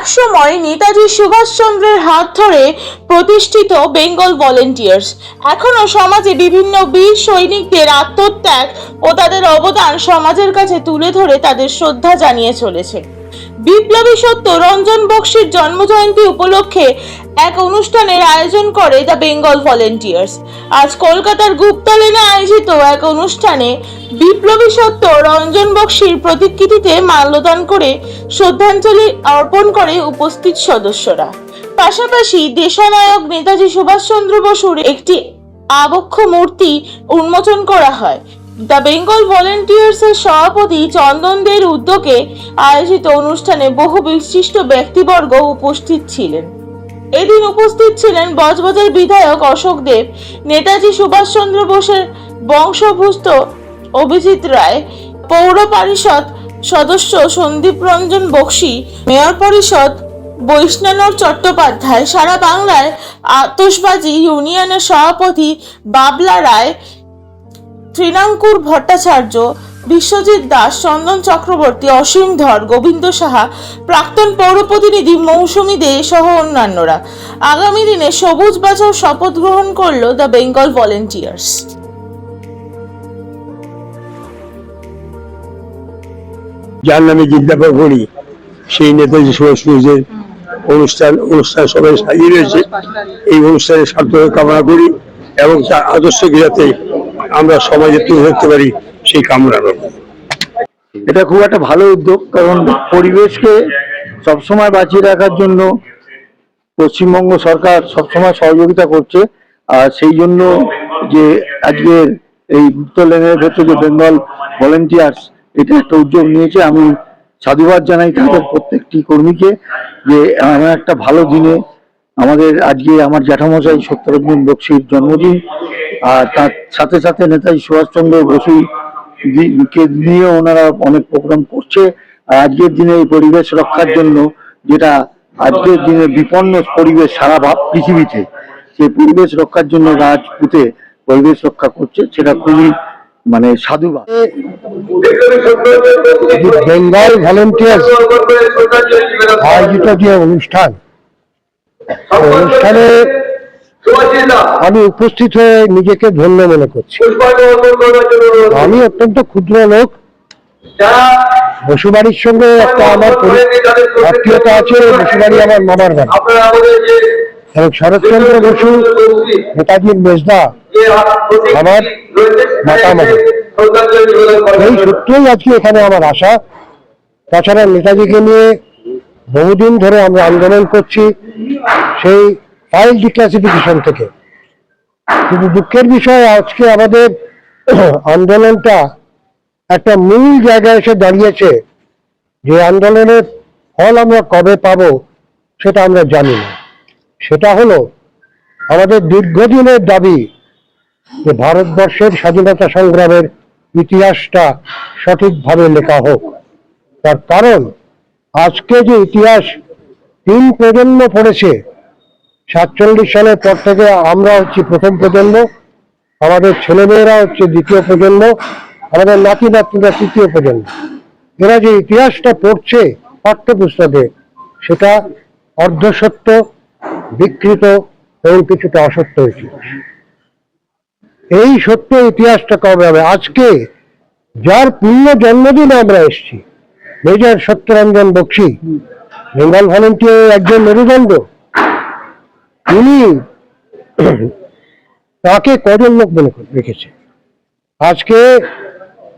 এক সময় নেতাজি সুভাষচন্দ্রের হাত ধরে প্রতিষ্ঠিত বেঙ্গল ভলেন্টিয়ার্স। এখনও সমাজে বিভিন্ন বীর সৈনিকদের আত্মত্যাগ ও তাদের অবদান সমাজের কাছে তুলে ধরে তাদের শ্রদ্ধা জানিয়ে চলেছে। বিপ্লবী সত্য রঞ্জন বক্সির জন্মজয়ন্তী উপলক্ষে এক অনুষ্ঠানের আয়োজন করে দ্য বেঙ্গল ভলেন্টিয়ার্স। আজ কলকাতার গুপ্তা লেনে আয়োজিত এক অনুষ্ঠানে বিপ্লবী সত্য রঞ্জন বক্সির প্রতিকৃতিতে মাল্যদান করে শ্রদ্ধাঞ্জলি অর্পণ করে উপস্থিত সদস্যরা। পাশাপাশি দেশানায়ক নেতাজি সুভাষচন্দ্র বসুর একটি আবক্ষ মূর্তি উন্মোচন করা হয়। দ্য বেঙ্গল ভলেন্টিয়ার্স এর সভাপতি উদ্যোগে আয়োজিত অনুষ্ঠানে বহু বিশিষ্ট ব্যক্তিবর্গ উপস্থিত ছিলেন। এদিন উপস্থিত ছিলেন বজবজের বিধায়ক অশোক দেব, নেতাজি বোসের বংশভূত অভিজিৎ রায়, পৌর পরিষদ সদস্য সন্দীপ রঞ্জন বক্সি, মেয়র পরিষদ বৈষ্ণব চট্টোপাধ্যায়, সারা বাংলায় আতসবাজি ইউনিয়নের সভাপতি বাবলা রায় তৃণাঙ্কুর ভট্টাচার্য, বিশ্বজিৎ দাস, চন্দন চক্রবর্তী, অসীম ধর, গোবিন্দ সাহা, প্রাক্তন পৌর প্রতিনিধি মৌসুমী দে সহ অন্যান্যরা। আগামী দিনে সবুজ বাঁচাও শপথ গ্রহণ করল দ্য বেঙ্গল ভলেন্টিয়ার্স। যার নামে জিজ্ঞাপন করি, সেই নেতাজি সুভাষ বোসের অনুষ্ঠান অনুষ্ঠান সবাই সাজিয়ে রয়েছে। এই অনুষ্ঠানের সার্থক কামনা করি এবং তার আদর্শকে যাতে আমরা সমাজে তুলে ধরতে পারি সেই কামনা করব। এটা খুব একটা ভালো উদ্যোগ, কারণ পরিবেশকে সবসময় বাঁচিয়ে রাখার জন্য পশ্চিমবঙ্গ সরকার সবসময় সহযোগিতা করছে, আর সেই জন্য যে আজকের এই উত্তর লেনের ভেতরে যে বেঙ্গল ভলেন্টিয়ার্স এটা একটা উদ্যোগ নিয়েছে। আমি সাধুবাদ জানাই তাদের প্রত্যেকটি কর্মীকে যে এমন একটা ভালো দিনে আমাদের আজকে আমার জ্যাঠামশাই সত্যরঞ্জন বক্সির জন্মদিন আর তার সাথে সাথে নেতাজি সুভাষচন্দ্র বসু কে নিয়ে ওনারা অনেক প্রোগ্রাম করছে। আজকের দিনে এই পরিবেশ রক্ষার জন্য যেটা আজকের দিনে বিপন্ন পরিবেশ সারা ভাব- পৃথিবীতে, সেই পরিবেশ রক্ষার জন্য গাছ পুঁতে পরিবেশ রক্ষা করছে, সেটা খুবই মানে সাধুবাদ। বেঙ্গল ভলেন্টিয়ার্স আয়োজিত যে অনুষ্ঠান অনুষ্ঠানে আমি উপস্থিত হয়ে নিজেকে ধন্য মনে করছি। আমি অত্যন্ত ক্ষুদ্র লোক। বসুবাড়ির সঙ্গে একটা আমার আত্মীয়তা আছে বসুবাড়ি আমার মামার বাড়ি এবং শরৎচন্দ্র বসু নেতাজির মেজদা আমার মাতামহ এই সূত্রেই আজকে এখানে আমার আশা। তাছাড়া নেতাজিকে নিয়ে বহুদিন ধরে আমরা আন্দোলন করছি। সেই ফাইল ডিক্লাসিফিকেশন থেকে। কিন্তু দুঃখের বিষয়, আজকে আমাদের আন্দোলনটা একটা মূল জায়গায় এসে দাঁড়িয়েছে। যে আন্দোলনের ফল আমরা কবে পাবো, সেটা আমরা জানি না। সেটা হলো, আমাদের দীর্ঘদিনের দাবি যে ভারতবর্ষের স্বাধীনতা সংগ্রামের ইতিহাসটা সঠিকভাবে লেখা হোক। তার কারণ, আজকে যে ইতিহাস তিন প্রজন্ম পড়েছে সাতচল্লিশ সালের পর থেকে আমরা হচ্ছি প্রথম প্রজন্ম, আমাদের ছেলেমেয়েরা হচ্ছে দ্বিতীয় প্রজন্ম, আমাদের নাতি নাতনিরা তৃতীয় প্রজন্ম। এরা যে ইতিহাসটা পড়ছে পাঠ্যপুস্তকে, সেটা অর্ধসত্য, বিকৃত এবং কিছুটা অসত্য ইতিহাস। এই সত্য ইতিহাসটা কবে হবে? আজকে যার পূর্ণ জন্মদিনে আমরা এসেছি, major Satyaranjan Bakshi, Bengal volunteer একজন মেরুদণ্ড তাকে কজন লোক মনে রেখেছে? আজকে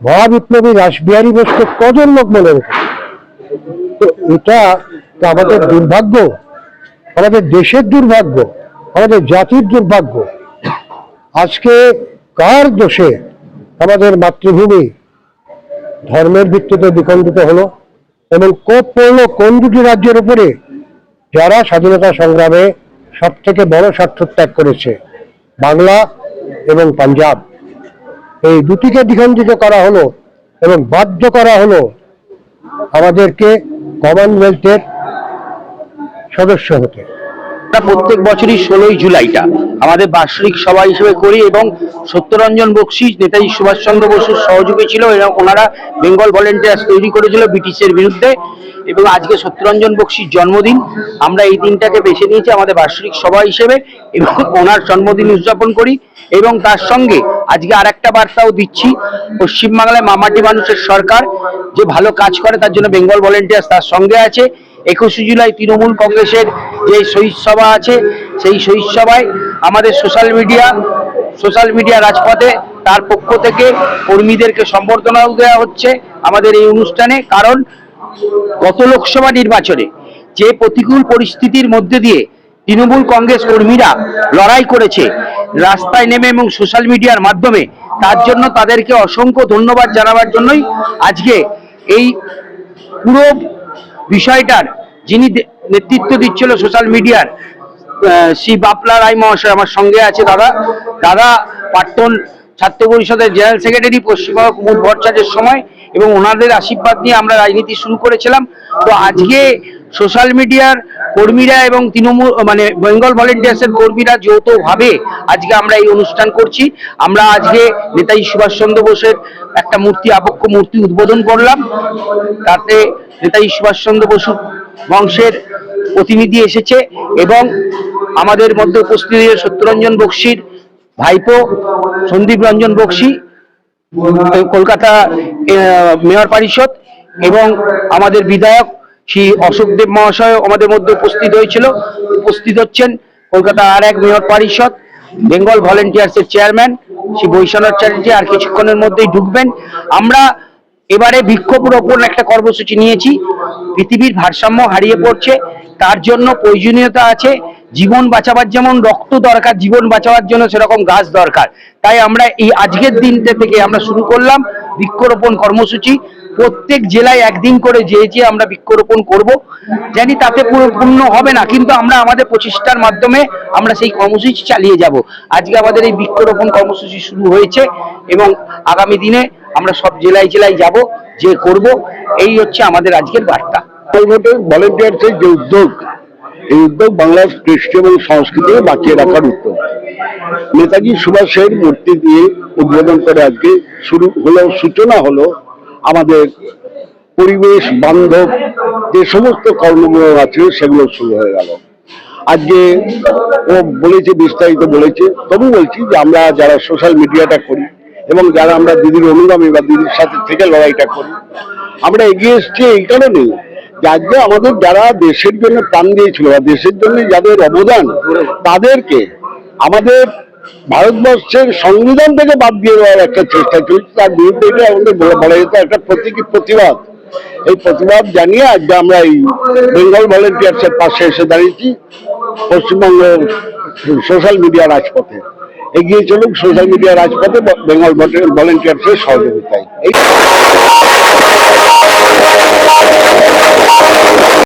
মহাবিপ্লবী রাসবিহারী বোসকে কজন লোক মনে রেখেছে? তো এটা তো আমাদের দুর্ভাগ্য। আমাদের দেশের দুর্ভাগ্য। আমাদের জাতির দুর্ভাগ্য। আজকে কার দোষে আমাদের মাতৃভূমি ধর্মের ভিত্তিতে দ্বিখণ্ডিত হলো এবং কোপ পড়ল কোন দুটি রাজ্যের উপরে? যারা স্বাধীনতা সংগ্রামে সব থেকে বড় স্বার্থত্যাগ করেছে বাংলা এবং পাঞ্জাব। এই দুটিকে দ্বিখণ্ডিত করা হলো এবং বাধ্য করা হলো আমাদেরকে কমনওয়েলথের সদস্য হতে। প্রত্যেক বছরই ষোলোই জুলাইটা আমাদের বার্ষিক সভা হিসেবে করি এবং সত্যরঞ্জন বক্সি, নেতাজি সুভাষচন্দ্র বসুর সহযোগী ছিল এবং ওনারা বেঙ্গল ভলেন্টিয়ার্স তৈরি করেছিল ব্রিটিশের বিরুদ্ধে। এবং আজকে সত্যরঞ্জন বক্সির জন্মদিন, আমরা এই দিনটাকে বেছে নিয়েছি আমাদের বার্ষিক সভা হিসেবে এবং ওনার জন্মদিন উদযাপন করি এবং তার সঙ্গে আজকে আর একটা বার্তাও দিচ্ছি, পশ্চিমবাংলায় মামাটি মানুষের সরকার যে ভালো কাজ করে তার জন্য বেঙ্গল ভলেন্টিয়ার্স তার সঙ্গে আছে। একুশে জুলাই তৃণমূল কংগ্রেসের যে শহীদ সভা আছে, সেই শহীদ সভায় আমাদের সোশ্যাল মিডিয়া সোশ্যাল মিডিয়া রাজপথে তার পক্ষ থেকে কর্মীদেরকে সম্বর্ধনাও দেওয়া হচ্ছে আমাদের এই অনুষ্ঠানে। কারণ গত লোকসভা নির্বাচনে যে প্রতিকূল পরিস্থিতির মধ্যে দিয়ে তৃণমূল কংগ্রেস কর্মীরা লড়াই করেছে, রাস্তায় নেমে এবং সোশ্যাল মিডিয়ার মাধ্যমে, তার জন্য তাদেরকে অসংখ্য ধন্যবাদ জানাবার জন্যই আজকে এই পুরো বিষয়টার যিনি নেতৃত্ব দিচ্ছিল সোশ্যাল মিডিয়ার শ্রী বাপলা রায় মহাশয় আমার সঙ্গে আছে দাদা। দাদা প্রাক্তন ছাত্র পরিষদের জেনারেল সেক্রেটারি পশ্চিমবঙ্গ কুমুদ ভট্টাচার্যের সময় এবং ওনাদের আশীর্বাদ নিয়ে আমরা রাজনীতি শুরু করেছিলাম। তো আজকে সোশ্যাল মিডিয়ার কর্মীরা এবং তৃণমূল মানে বেঙ্গল ভলেন্টিয়ার্সের কর্মীরা যৌথভাবে আজকে আমরা এই অনুষ্ঠান করছি। আমরা আজকে নেতাজি সুভাষচন্দ্র বোসের একটা মূর্তি, আবক্ষ মূর্তি উদ্বোধন করলাম। তাতে নেতাজি সুভাষচন্দ্র বসু বংশের প্রতিনিধি এসেছে এবং আমাদের মধ্যে উপস্থিত সত্যরঞ্জন বক্সির ভাইপো, সন্দীপ রঞ্জন বক্সি, কলকাতা মেয়র পরিষদ এবং আমাদের বিধায়ক শ্রী অশোক দেব মহাশয় আমাদের মধ্যে উপস্থিত হয়েছিল। উপস্থিত হচ্ছেন কলকাতা আর এক মেয়র পরিষদ, বেঙ্গল ভলেন্টিয়ার্স এর চেয়ারম্যান শ্রী বৈশ্বনাথ চ্যাটার্জি, আর কিছুক্ষণের মধ্যেই ঢুকবেন। আমরা এবারে বিক্ষোভরোপণ একটা কর্মসূচি নিয়েছি। পৃথিবীর ভারসাম্য হারিয়ে পড়ছে, তার জন্য প্রয়োজনীয়তা আছে, জীবন বাঁচাবার যেমন রক্ত দরকার, জীবন বাঁচাবার জন্য সেরকম গাছ দরকার। তাই আমরা এই আজকের দিনটা থেকে আমরা শুরু করলাম বৃক্ষরোপণ কর্মসূচি। প্রত্যেক জেলায় একদিন করে যে যে আমরা বৃক্ষরোপণ করব, জানি তাতে পূর্ণ হবে না, কিন্তু আমরা আমাদের প্রচেষ্টার মাধ্যমে আমরা সেই কর্মসূচি চালিয়ে যাব। আজকে আমাদের এই বৃক্ষরোপণ কর্মসূচি শুরু হয়েছে এবং আগামী দিনে আমরা সব জেলায় জেলায় যাব, যে করব, এই হচ্ছে আমাদের আজকের বার্তা। ভলেন্টিয়ার্সের যে উদ্যোগ, এই উদ্যোগ বাংলার কৃষ্টি এবং সংস্কৃতিকে বাঁচিয়ে রাখার উদ্যোগ। নেতাজি সুভাষের মূর্তি দিয়ে উদ্বোধন করে আজকে শুরু হলো সূচনা হলো আমাদের পরিবেশ বান্ধব, যে সমস্ত কর্মগুলো আছে, সেগুলো শুরু হয়ে গেল। আজকে ও বলেছে, বিস্তারিত বলেছে, তবু বলছি যে আমরা যারা সোশ্যাল মিডিয়াটা করি এবং যারা আমরা দিদির অনুগামী বা দিদির সাথে থেকে লড়াইটা করি, আমরা এগিয়ে এসছি এই কারণেই যে আজকে আমাদের যারা দেশের জন্য প্রাণ দিয়েছিল বা দেশের জন্য যাদের অবদান, তাদেরকে আমাদের ভারতবর্ষের সংবিধান থেকে বাদ দিয়ে দেওয়ার একটা চেষ্টা চলছে। তার বিরুদ্ধে এটা আমাদের বলা যেত একটা প্রতীকী প্রতিবাদ। এই প্রতিবাদ জানিয়ে আজকে আমরা এই বেঙ্গল ভলেন্টিয়ার্সের পাশে এসে দাঁড়িয়েছি। পশ্চিমবঙ্গের সোশ্যাল মিডিয়া রাজপথে। এগিয়ে চলুক সোশ্যাল মিডিয়া রাজপথে বেঙ্গল ভলেন্টিয়ার্সের সহযোগিতায়। এই